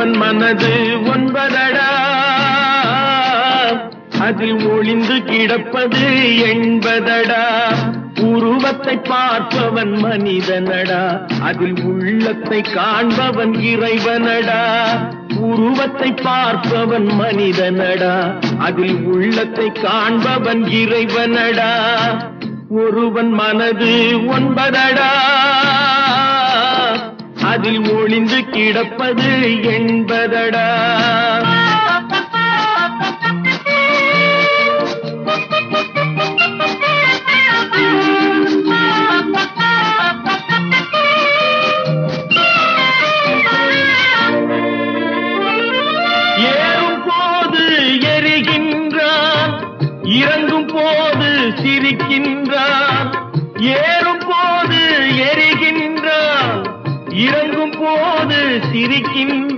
ஒருவன் மனது ஒன்பதடா. அதில் ஒளிந்து கிடப்பது எண்பதடா. உருவத்தை பார்ப்பவன் மனிதனடா. அதில் உள்ளத்தை காண்பவன் இறைவனடா. உருவத்தை பார்ப்பவன் மனிதனடா. அதில் உள்ளத்தை காண்பவன் இறைவனடா. ஒருவன் மனது ஒன்பதடா. அதில் ஒளிந்து கிடப்பது என்பதடா. ஏறும் போது எரிகின்றான் இறங்கும் போது சிரிக்கின்றான் ஏறும் போது எரிகின்றான். போது சிரிக்கின்றான்